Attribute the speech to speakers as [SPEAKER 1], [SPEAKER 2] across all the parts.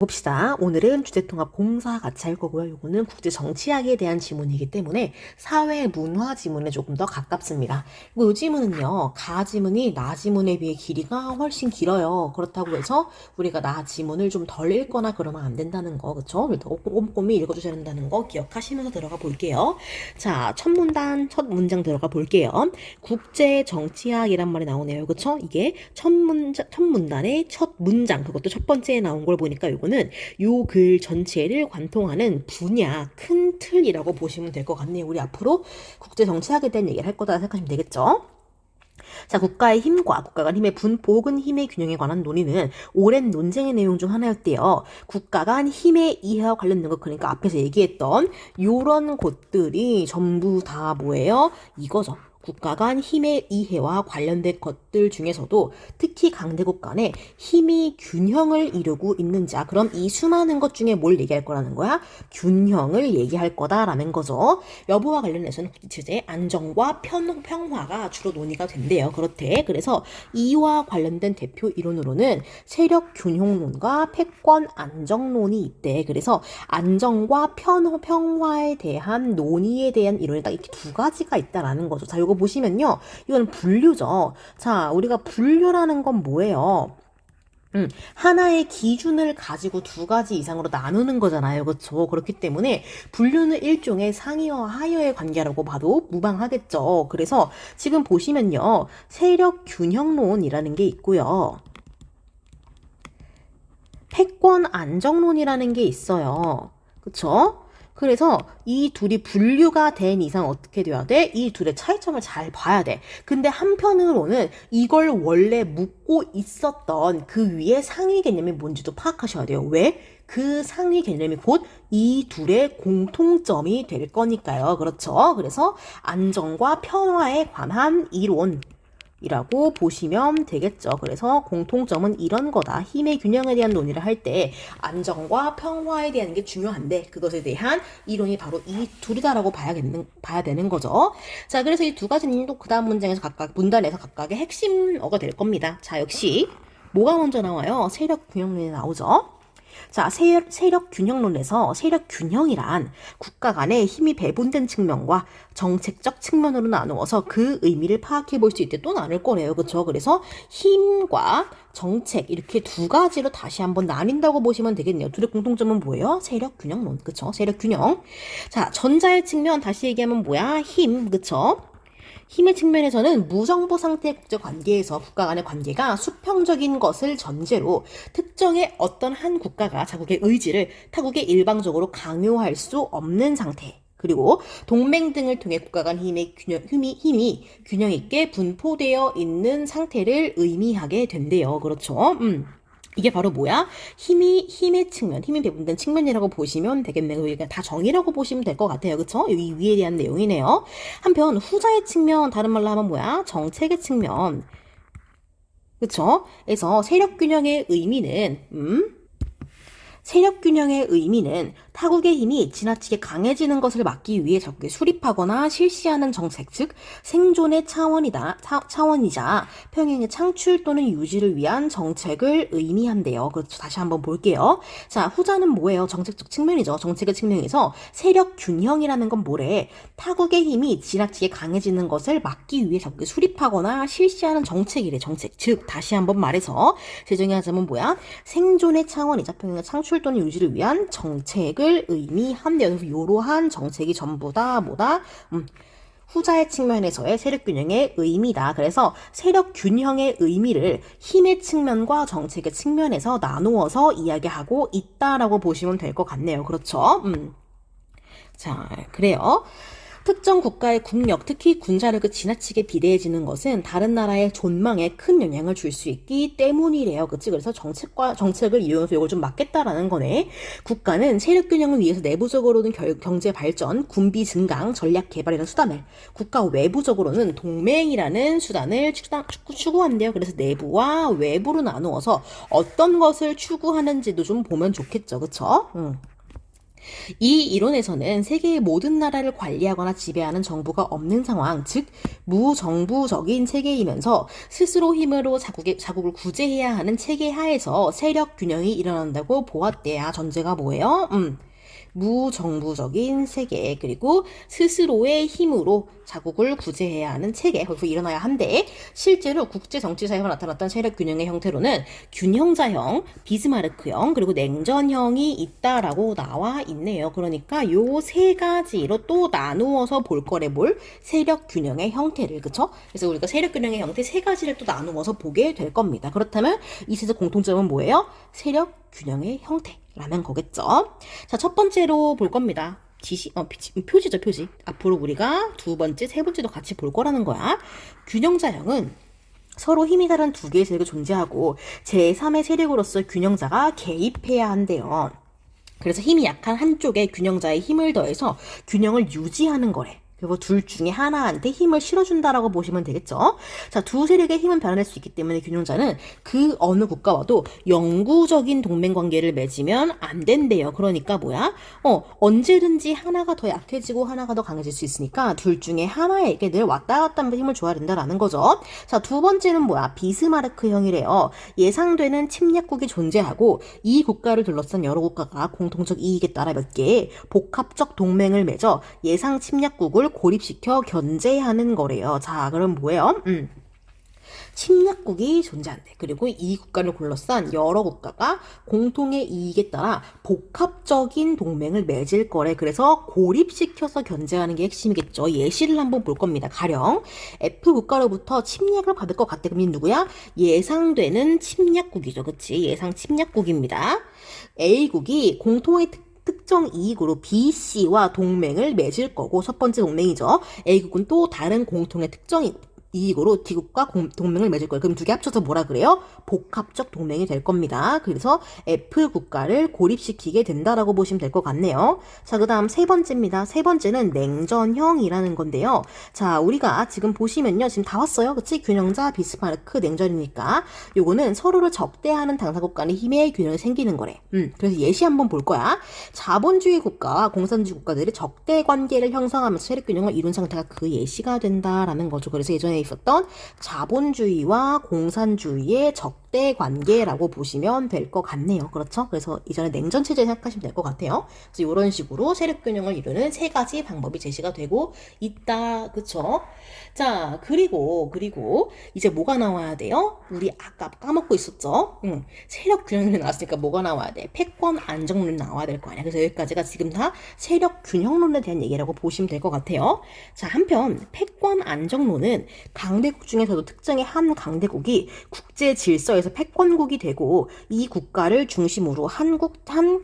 [SPEAKER 1] 봅시다. 오늘은 주제통합 공사 같이 할 거고요. 요거는 국제 정치학에 대한 지문이기 때문에 사회 문화 지문에 조금 더 가깝습니다. 그리고 요 지문은요, 가 지문이 나 지문에 비해 길이가 훨씬 길어요. 그렇다고 해서 우리가 나 지문을 좀 덜 읽거나 그러면 안 된다는 거, 그쵸? 꼼꼼히 읽어주셔야 된다는 거 기억하시면서 들어가 볼게요. 자, 첫 문단, 첫 문장 들어가 볼게요. 국제 정치학이란 말이 나오네요. 그쵸? 이게 첫 문장, 첫 문단의 첫 문장, 그것도 첫 번째에 나온 걸 보니까 는 요 글 전체를 관통하는 분야, 큰 틀이라고 보시면 될 것 같네요. 우리 앞으로 국제 정치학에 대한 얘기를 할 거다 생각하시면 되겠죠? 자, 국가의 힘과 국가 간 힘의 분포 혹은 힘의 균형에 관한 논의는 오랜 논쟁의 내용 중 하나였대요. 국가 간 힘의 이해와 관련된 것, 그러니까 앞에서 얘기했던 요런 것들이 전부 다 뭐예요? 이거죠. 국가 간 힘의 이해와 관련된 것들 중에서도 특히 강대국 간에 힘이 균형을 이루고 있는지, 아, 그럼 이 수많은 것 중에 뭘 얘기할 거라는 거야? 균형을 얘기할 거다라는 거죠. 여부와 관련해서는 국제체제 안정과 평, 평화가 주로 논의가 된대요. 그렇대. 그래서 이와 관련된 대표 이론으로는 세력 균형론과 패권 안정론이 있대. 그래서 안정과 편, 평화에 대한 논의에 대한 이론이 딱 이렇게 두 가지가 있다라는 거죠. 자, 이거 보시면요. 이건 분류죠. 자, 우리가 분류라는 건 뭐예요? 음, 하나의 기준을 가지고 두 가지 이상으로 나누는 거잖아요. 그렇죠? 그렇기 때문에 분류는 일종의 상위와 하위의 관계라고 봐도 무방하겠죠. 그래서 지금 보시면요. 세력 균형론이라는 게 있고요. 패권 안정론이라는 게 있어요. 그쵸? 그래서 이 둘이 분류가 된 이상 어떻게 돼야 돼? 이 둘의 차이점을 잘 봐야 돼. 근데 한편으로는 이걸 원래 묻고 있었던 그 위에 상위 개념이 뭔지도 파악하셔야 돼요. 왜? 그 상위 개념이 곧 이 둘의 공통점이 될 거니까요. 그렇죠? 그래서 안정과 평화에 관한 이론. 이라고 보시면 되겠죠. 그래서 공통점은 이런 거다. 힘의 균형에 대한 논의를 할 때 안정과 평화에 대한 게 중요한데 그것에 대한 이론이 바로 이 둘이다라고 봐야겠는 봐야 되는 거죠. 자, 그래서 이 두 가지는 또 그 다음 문장에서 각각 문단에서 각각의 핵심어가 될 겁니다. 자, 역시 뭐가 먼저 나와요? 세력 균형론이 나오죠. 자, 세력, 세력 균형론에서 세력 균형이란 국가 간의 힘이 배분된 측면과 정책적 측면으로 나누어서 그 의미를 파악해 볼 수 있게 또 나눌 거래요. 그렇죠? 그래서 힘과 정책 이렇게 두 가지로 다시 한번 나뉜다고 보시면 되겠네요. 둘의 공통점은 뭐예요? 세력 균형론. 그렇죠? 세력 균형. 자, 전자의 측면 다시 얘기하면 뭐야? 힘. 그렇죠? 힘의 측면에서는 무정부 상태의 국제 관계에서 국가 간의 관계가 수평적인 것을 전제로 특정의 어떤 한 국가가 자국의 의지를 타국에 일방적으로 강요할 수 없는 상태. 그리고 동맹 등을 통해 국가 간 힘의 균형, 힘이, 힘이 균형 있게 분포되어 있는 상태를 의미하게 된대요. 그렇죠? 음. 이게 바로 뭐야? 힘이 힘의 측면, 힘이 배분된 측면이라고 보시면 되겠네요. 이게 다 정의라고 보시면 될 것 같아요. 그쵸? 여기 위에 대한 내용이네요. 한편 후자의 측면, 다른 말로 하면 뭐야? 정책의 측면. 그쵸? 그래서 세력 균형의 의미는 음? 세력 균형의 의미는 타국의 힘이 지나치게 강해지는 것을 막기 위해 적극 수립하거나 실시하는 정책, 즉 생존의 차원이다, 차, 원이자 평행의 창출 또는 유지를 위한 정책을 의미한대요. 그렇죠. 다시 한번 볼게요. 자, 후자는 뭐예요? 정책적 측면이죠. 정책의 측면에서 세력 균형이라는 건 뭐래? 타국의 힘이 지나치게 강해지는 것을 막기 위해 적극 수립하거나 실시하는 정책이래. 정책, 즉 다시 한번 말해서 재정의 하자면 뭐야? 생존의 차원이자 평행의 창출 또는 유지를 위한 정책을 정책을 의미한대요. 그래서 이러한 정책이 전부 다 뭐다? 음, 후자의 측면에서의 세력 균형의 의미다. 그래서 세력 균형의 의미를 힘의 측면과 정책의 측면에서 나누어서 이야기하고 있다라고 보시면 될 것 같네요. 그렇죠? 음. 자, 그래요. 특정 국가의 국력, 특히 군사력이 지나치게 비대해지는 것은 다른 나라의 존망에 큰 영향을 줄 수 있기 때문이래요. 그치? 그래서 정책과, 정책을 이용해서 이걸 좀 막겠다라는 거네. 국가는 세력 균형을 위해서 내부적으로는 결, 경제 발전, 군비 증강, 전략 개발이라는 수단을, 국가 외부적으로는 동맹이라는 수단을 추구, 추구한대요. 그래서 내부와 외부로 나누어서 어떤 것을 추구하는지도 좀 보면 좋겠죠. 그쵸? 응. 이 이론에서는 세계의 모든 나라를 관리하거나 지배하는 정부가 없는 상황, 즉 무정부적인 체계이면서 스스로 힘으로 자국의, 자국을 구제해야 하는 체계 하에서 세력 균형이 일어난다고 보았대야. 전제가 뭐예요? 음. 무정부적인 세계 그리고 스스로의 힘으로 자국을 구제해야 하는 체계 거기서 일어나야 한데 실제로 국제 정치사에서 나타났던 세력 균형의 형태로는 균형자형, 비스마르크형 그리고 냉전형이 있다라고 나와 있네요. 그러니까 요 세 가지로 또 나누어서 볼 거래 볼 세력 균형의 형태를 그쵸? 그래서 우리가 세력 균형의 형태 세 가지를 또 나누어서 보게 될 겁니다. 그렇다면 이 셋의 공통점은 뭐예요? 세력 균형의 형태라는 거겠죠. 자, 첫 번째로 볼 겁니다. 지시, 어, 피- 표지죠, 표지. 앞으로 우리가 두 번째, 세 번째도 같이 볼 거라는 거야. 균형자형은 서로 힘이 다른 두 개의 세력이 존재하고 제3의 세력으로서 균형자가 개입해야 한대요. 그래서 힘이 약한 한쪽에 균형자의 힘을 더해서 균형을 유지하는 거래. 그리고 둘 중에 하나한테 힘을 실어준다라고 보시면 되겠죠. 자, 두 세력의 힘은 변할 수 있기 때문에 균형자는 그 어느 국가와도 영구적인 동맹 관계를 맺으면 안 된대요. 그러니까 뭐야? 어, 언제든지 하나가 더 약해지고 하나가 더 강해질 수 있으니까 둘 중에 하나에게 늘 왔다 갔다 하면서 힘을 줘야 된다라는 거죠. 자, 두 번째는 뭐야? 비스마르크형이래요. 예상되는 침략국이 존재하고 이 국가를 둘러싼 여러 국가가 공통적 이익에 따라 몇 개의 복합적 동맹을 맺어 예상 침략국을 고립시켜 견제하는 거래요. 자, 그럼 뭐예요? 음. 침략국이 존재한대. 그리고 이 국가를 둘러싼 여러 국가가 공통의 이익에 따라 복합적인 동맹을 맺을 거래. 그래서 고립시켜서 견제하는 게 핵심이겠죠. 예시를 한번 볼 겁니다. 가령 F 국가로부터 침략을 받을 것 같대. 그럼 이 누구야? 예상되는 침략국이죠. 그치? 예상 침략국입니다. A국이 공통의 특 특정 이익으로 B, C와 동맹을 맺을 거고 첫 번째 동맹이죠. A국은 또 다른 공통의 특정 이- 이익으로 D국과 공- 동맹을 맺을 거예요. 그럼 두 개 합쳐서 뭐라 그래요? 복합적 동맹이 될 겁니다. 그래서 F 국가를 고립시키게 된다라고 보시면 될 것 같네요. 자, 그 다음 세 번째입니다. 세 번째는 냉전형이라는 건데요. 자, 우리가 지금 보시면요. 지금 다 왔어요. 그치? 균형자, 비스마르크, 냉전이니까. 요거는 서로를 적대하는 당사국 간의 힘의 균형이 생기는 거래. 음, 그래서 예시 한번 볼 거야. 자본주의 국가와 공산주의 국가들이 적대 관계를 형성하면서 세력 균형을 이룬 상태가 그 예시가 된다라는 거죠. 그래서 예전에 있었던 자본주의와 공산주의의 적 대 관계라고 보시면 될 것 같네요. 그렇죠? 그래서 이전에 냉전 체제 생각하시면 될 것 같아요. 그래서 이런 식으로 세력 균형을 이루는 세 가지 방법이 제시가 되고 있다. 그쵸? 자, 그리고 그리고 이제 뭐가 나와야 돼요? 우리 아까 까먹고 있었죠? 응. 세력 균형론이 나왔으니까 뭐가 나와야 돼? 패권 안정론이 나와야 될 거 아니야. 그래서 여기까지가 지금 다 세력 균형론에 대한 얘기라고 보시면 될 것 같아요. 자, 한편 패권 안정론은 강대국 중에서도 특정의 한 강대국이 국제 질서에 서 패권국이 되고 이 국가를 중심으로 한국 한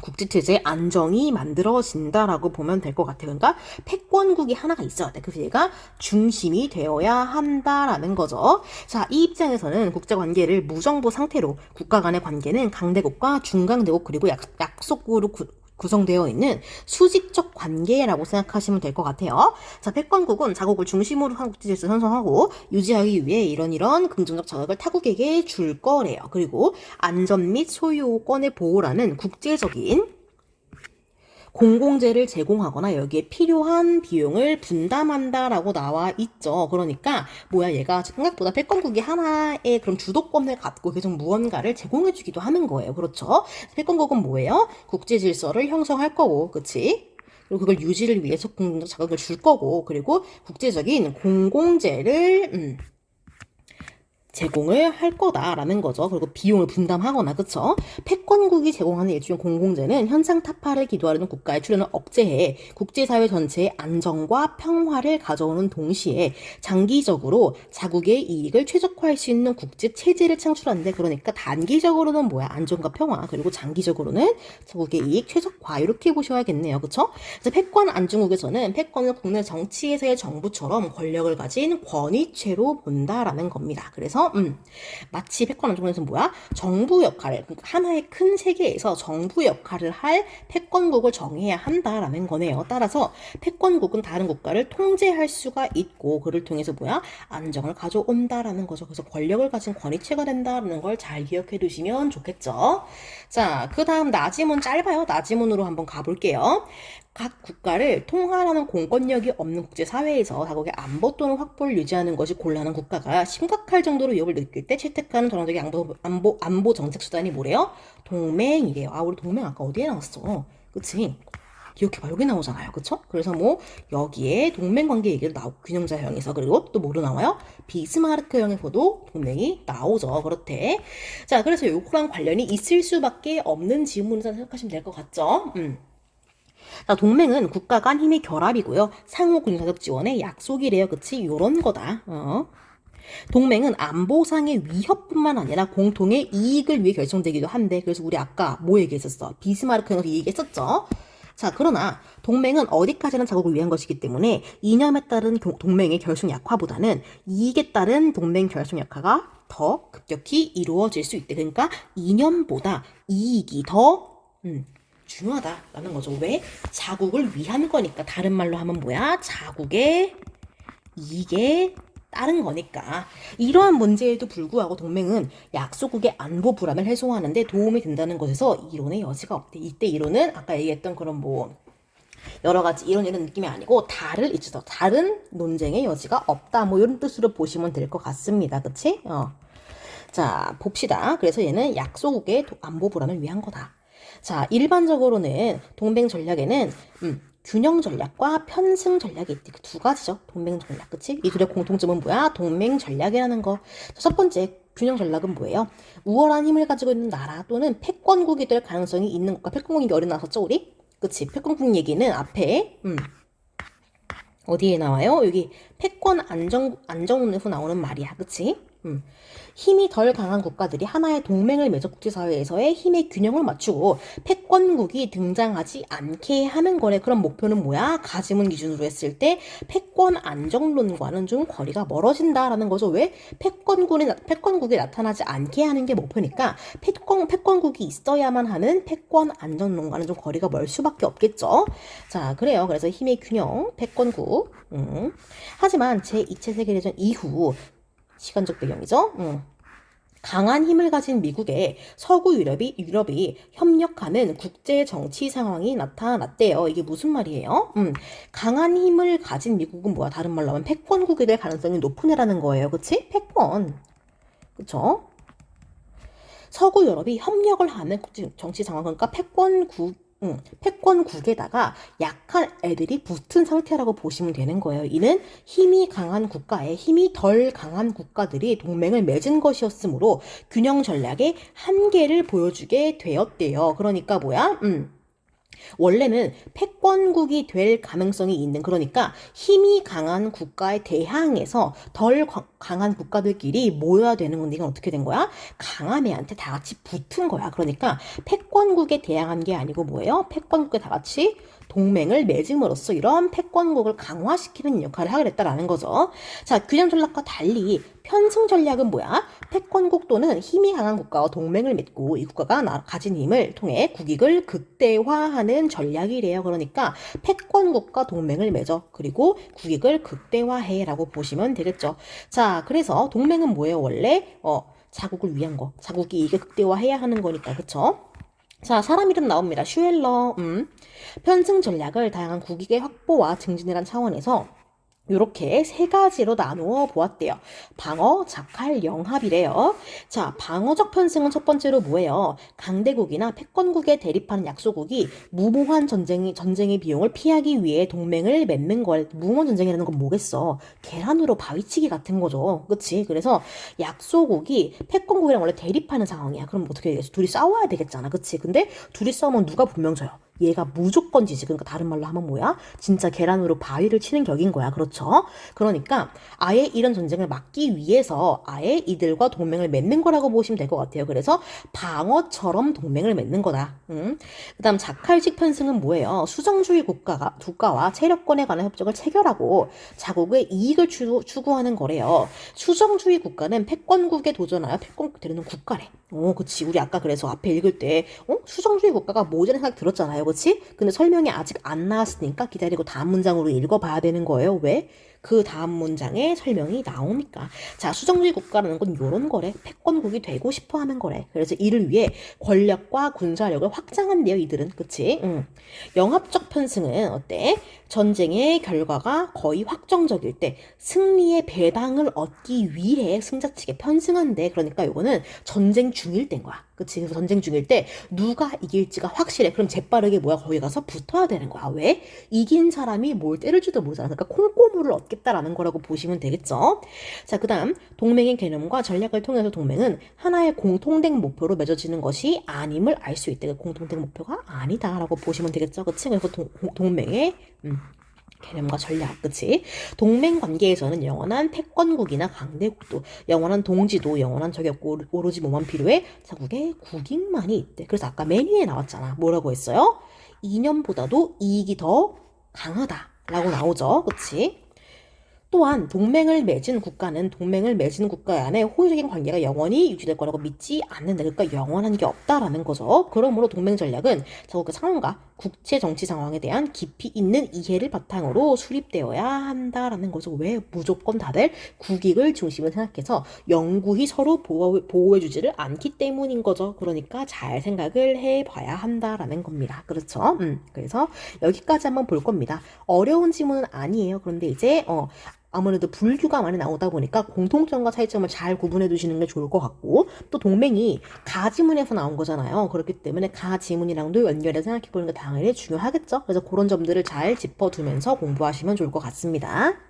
[SPEAKER 1] 국제체제의 안정이 만들어진다라고 보면 될 것 같아요. 그러니까 패권국이 하나가 있어야 돼. 그래서 얘가 중심이 되어야 한다라는 거죠. 자, 이 입장에서는 국제관계를 무정부 상태로 국가 간의 관계는 강대국과 중강대국 그리고 약, 약속으로 구, 구성되어 있는 수직적 관계라고 생각하시면 될 것 같아요. 자, 패권국은 자국을 중심으로 한 국제질서 형성하고 유지하기 위해 이런 이런 긍정적 자극을 타국에게 줄 거래요. 그리고 안전 및 소유권의 보호라는 국제적인 공공재를 제공하거나 여기에 필요한 비용을 분담한다라고 나와 있죠. 그러니까 뭐야 얘가 생각보다 패권국이 하나의 그런 주도권을 갖고 계속 무언가를 제공해주기도 하는 거예요. 그렇죠? 패권국은 뭐예요? 국제 질서를 형성할 거고, 그치? 그리고 그걸 유지를 위해서 공공적 자극을 줄 거고, 그리고 국제적인 공공재를 음, 제공을 할 거다라는 거죠. 그리고 비용을 분담하거나 그쵸? 패권국이 제공하는 일종의 공공재는 현상 타파를 기도하는 국가의 출현을 억제해 국제사회 전체의 안정과 평화를 가져오는 동시에 장기적으로 자국의 이익을 최적화할 수 있는 국제 체제를 창출하는데 그러니까 단기적으로는 뭐야 안정과 평화 그리고 장기적으로는 자국의 이익 최적화 이렇게 보셔야겠네요. 그쵸? 그래서 패권 안중국에서는 패권을 국내 정치에서의 정부처럼 권력을 가진 권위체로 본다라는 겁니다. 그래서 그래서 음, 마치 패권 안정론에서 뭐야? 정부 역할을 그러니까 하나의 큰 세계에서 정부 역할을 할 패권국을 정해야 한다라는 거네요. 따라서 패권국은 다른 국가를 통제할 수가 있고 그를 통해서 뭐야? 안정을 가져온다라는 거죠. 그래서 권력을 가진 권위체가 된다라는 걸 잘 기억해 두시면 좋겠죠. 자, 그 다음 나지문 짧아요. 나지문으로 한번 가볼게요. 각 국가를 통할하는 공권력이 없는 국제사회에서 자국의 안보 또는 확보를 유지하는 것이 곤란한 국가가 심각할 정도로 위협을 느낄 때 채택하는 전형적인 안보, 안보, 안보 정책 수단이 뭐래요? 동맹이래요. 아, 우리 동맹 아까 어디에 나왔어? 그치? 기억해봐. 여기 나오잖아요. 그쵸? 그래서 뭐, 여기에 동맹관계 얘기도 나오고, 균형자형에서. 그리고 또 뭐로 나와요? 비스마르크형에서도 동맹이 나오죠. 그렇대. 자, 그래서 요거랑 관련이 있을 수밖에 없는 지문이라 생각하시면 될 것 같죠? 음. 자, 동맹은 국가 간 힘의 결합이고요. 상호 군사적 지원의 약속이래요. 그치? 요런 거다. 어. 동맹은 안보상의 위협뿐만 아니라 공통의 이익을 위해 결정되기도 한데, 그래서 우리 아까 뭐 얘기했었어? 비스마르크에서 이 얘기했었죠? 자, 그러나 동맹은 어디까지나 자국을 위한 것이기 때문에 이념에 따른 교- 동맹의 결속 약화보다는 이익에 따른 동맹 결속 약화가 더 급격히 이루어질 수 있대. 그러니까 이념보다 이익이 더 음, 중요하다라는 거죠. 왜? 자국을 위한 거니까. 다른 말로 하면 뭐야? 자국의 이익에 따른 거니까. 이러한 문제에도 불구하고 동맹은 약소국의 안보 불안을 해소하는데 도움이 된다는 것에서 이론의 여지가 없대. 이때 이론은 아까 얘기했던 그런 뭐 여러 가지 이런 이런 느낌이 아니고 다를 있죠. 다른 논쟁의 여지가 없다. 뭐 이런 뜻으로 보시면 될 것 같습니다. 그치? 어. 자, 봅시다. 그래서 얘는 약소국의 도- 안보 불안을 위한 거다. 자, 일반적으로는 동맹 전략에는 음, 균형 전략과 편승 전략이 있대. 그두 가지죠. 동맹 전략, 그치? 이 둘의 공통점은 뭐야? 동맹 전략이라는 거. 자, 첫 번째, 균형 전략은 뭐예요? 우월한 힘을 가지고 있는 나라 또는 패권국이 될 가능성이 있는 국가. 패권국이 어디 나왔었죠, 우리? 그치? 패권국 얘기는 앞에, 음, 어디에 나와요? 여기 패권 안정 안정론에서 나오는 말이야, 그치? 음. 힘이 덜 강한 국가들이 하나의 동맹을 맺어 국제사회에서의 힘의 균형을 맞추고 패권국이 등장하지 않게 하는 거래. 그런 목표는 뭐야? 가지문 기준으로 했을 때 패권 안정론과는 좀 거리가 멀어진다라는 거죠. 왜? 패권국이, 나- 패권국이 나타나지 않게 하는 게 목표니까 패권, 패권국이 있어야만 하는 패권 안정론과는 좀 거리가 멀 수밖에 없겠죠. 자, 그래요. 그래서 힘의 균형, 패권국. 음. 하지만 제2차 세계대전 이후 시간적 배경이죠. 음. 강한 힘을 가진 미국에 서구 유럽이, 유럽이 협력하는 국제 정치 상황이 나타났대요. 이게 무슨 말이에요? 음, 강한 힘을 가진 미국은 뭐야? 다른 말로 하면 패권국이 될 가능성이 높은 애라는 거예요. 그치? 패권. 그쵸? 서구 유럽이 협력을 하는 국제 정치 상황, 그러니까 패권국, 음, 패권국에다가 약한 애들이 붙은 상태라고 보시면 되는 거예요. 이는 힘이 강한 국가에 힘이 덜 강한 국가들이 동맹을 맺은 것이었으므로 균형 전략의 한계를 보여주게 되었대요. 그러니까 뭐야? 음. 원래는 패권국이 될 가능성이 있는 그러니까 힘이 강한 국가에 대항해서 덜 과- 강한 국가들끼리 모여야 되는 건데 이건 어떻게 된 거야? 강한 애한테 다 같이 붙은 거야. 그러니까 패권국에 대항한 게 아니고 뭐예요? 패권국에 다 같이 동맹을 맺음으로써 이런 패권국을 강화시키는 역할을 하게 됐다라는 거죠. 자, 균형 전략과 달리 편승 전략은 뭐야? 패권국 또는 힘이 강한 국가와 동맹을 맺고 이 국가가 나- 가진 힘을 통해 국익을 극대화하는 전략이래요. 그러니까 패권국과 동맹을 맺어 그리고 국익을 극대화해라고 보시면 되겠죠. 자, 그래서 동맹은 뭐예요? 원래 어 자국을 위한 거, 자국이 이익을 극대화해야 하는 거니까, 그쵸? 자, 사람 이름 나옵니다. 슈엘러. 음. 편승 전략을 다양한 국익의 확보와 증진이란 차원에서 이렇게 세 가지로 나누어 보았대요. 방어, 작할, 영합이래요. 자, 방어적 편승은 첫 번째로 뭐예요? 강대국이나 패권국에 대립하는 약소국이 무모한 전쟁이, 전쟁의 비용을 피하기 위해 동맹을 맺는 걸, 무모한 전쟁이라는 건 뭐겠어? 계란으로 바위치기 같은 거죠. 그치? 그래서 약소국이 패권국이랑 원래 대립하는 상황이야. 그럼 어떻게 되겠어? 둘이 싸워야 되겠잖아. 그치? 근데 둘이 싸우면 누가 분명 져요? 얘가 무조건 지지. 그러니까 다른 말로 하면 뭐야? 진짜 계란으로 바위를 치는 격인 거야. 그렇죠? 그러니까 아예 이런 전쟁을 막기 위해서 아예 이들과 동맹을 맺는 거라고 보시면 될 것 같아요. 그래서 방어처럼 동맹을 맺는 거다. 음. 그 다음 자칼식 편승은 뭐예요? 수정주의 국가가 국가와 세력권에 관한 협정을 체결하고 자국의 이익을 추구, 추구하는 거래요. 수정주의 국가는 패권국에 도전하여 패권국 되는 국가래. 어, 그치. 우리 아까 그래서 앞에 읽을 때, 어? 수정주의 국가가 뭐지라는 생각 들었잖아요. 그치? 근데 설명이 아직 안 나왔으니까 기다리고 다음 문장으로 읽어봐야 되는 거예요. 왜? 그 다음 문장에 설명이 나오니까. 자, 수정주의 국가라는 건 요런 거래. 패권국이 되고 싶어 하는 거래. 그래서 이를 위해 권력과 군사력을 확장한대요, 이들은. 그치? 응. 영합적 편승은 어때? 전쟁의 결과가 거의 확정적일 때 승리의 배당을 얻기 위해 승자 측에 편승한대. 그러니까 요거는 전쟁 중일 때인 거야. 그치? 그래서 전쟁 중일 때 누가 이길지가 확실해. 그럼 재빠르게 뭐야? 거기 가서 붙어야 되는 거야. 왜? 이긴 사람이 뭘 때릴지도 모르잖아. 그러니까 콩고물을 얻겠다라는 거라고 보시면 되겠죠. 자, 그 다음 동맹의 개념과 전략을 통해서 동맹은 하나의 공통된 목표로 맺어지는 것이 아님을 알 수 있다. 그 공통된 목표가 아니다라고 보시면 되겠죠. 그치? 그래서 동, 동맹의 음, 개념과 전략, 그치? 동맹 관계에서는 영원한 패권국이나 강대국도, 영원한 동지도, 영원한 적이 오로지 뭐만 필요해? 자국의 국익만이 있대. 그래서 아까 맨 위에 나왔잖아. 뭐라고 했어요? 이념보다도 이익이 더 강하다라고 나오죠. 그치? 또한 동맹을 맺은 국가는 동맹을 맺은 국가 안에 호의적인 관계가 영원히 유지될 거라고 믿지 않는다. 그러니까 영원한 게 없다라는 거죠. 그러므로 동맹 전략은 자국의 상황과 국제 정치 상황에 대한 깊이 있는 이해를 바탕으로 수립되어야 한다라는 거죠. 왜 무조건 다들 국익을 중심으로 생각해서 영구히 서로 보호, 보호해주지를 않기 때문인 거죠. 그러니까 잘 생각을 해봐야 한다라는 겁니다. 그렇죠? 음, 그래서 여기까지 한번 볼 겁니다. 어려운 지문은 아니에요. 그런데 이제 어, 아무래도 불규가 많이 나오다 보니까 공통점과 차이점을 잘 구분해 두시는 게 좋을 것 같고 또 동맹이 가지문에서 나온 거잖아요. 그렇기 때문에 가지문이랑도 연결해서 생각해 보는 게 당연히 중요하겠죠. 그래서 그런 점들을 잘 짚어두면서 공부하시면 좋을 것 같습니다.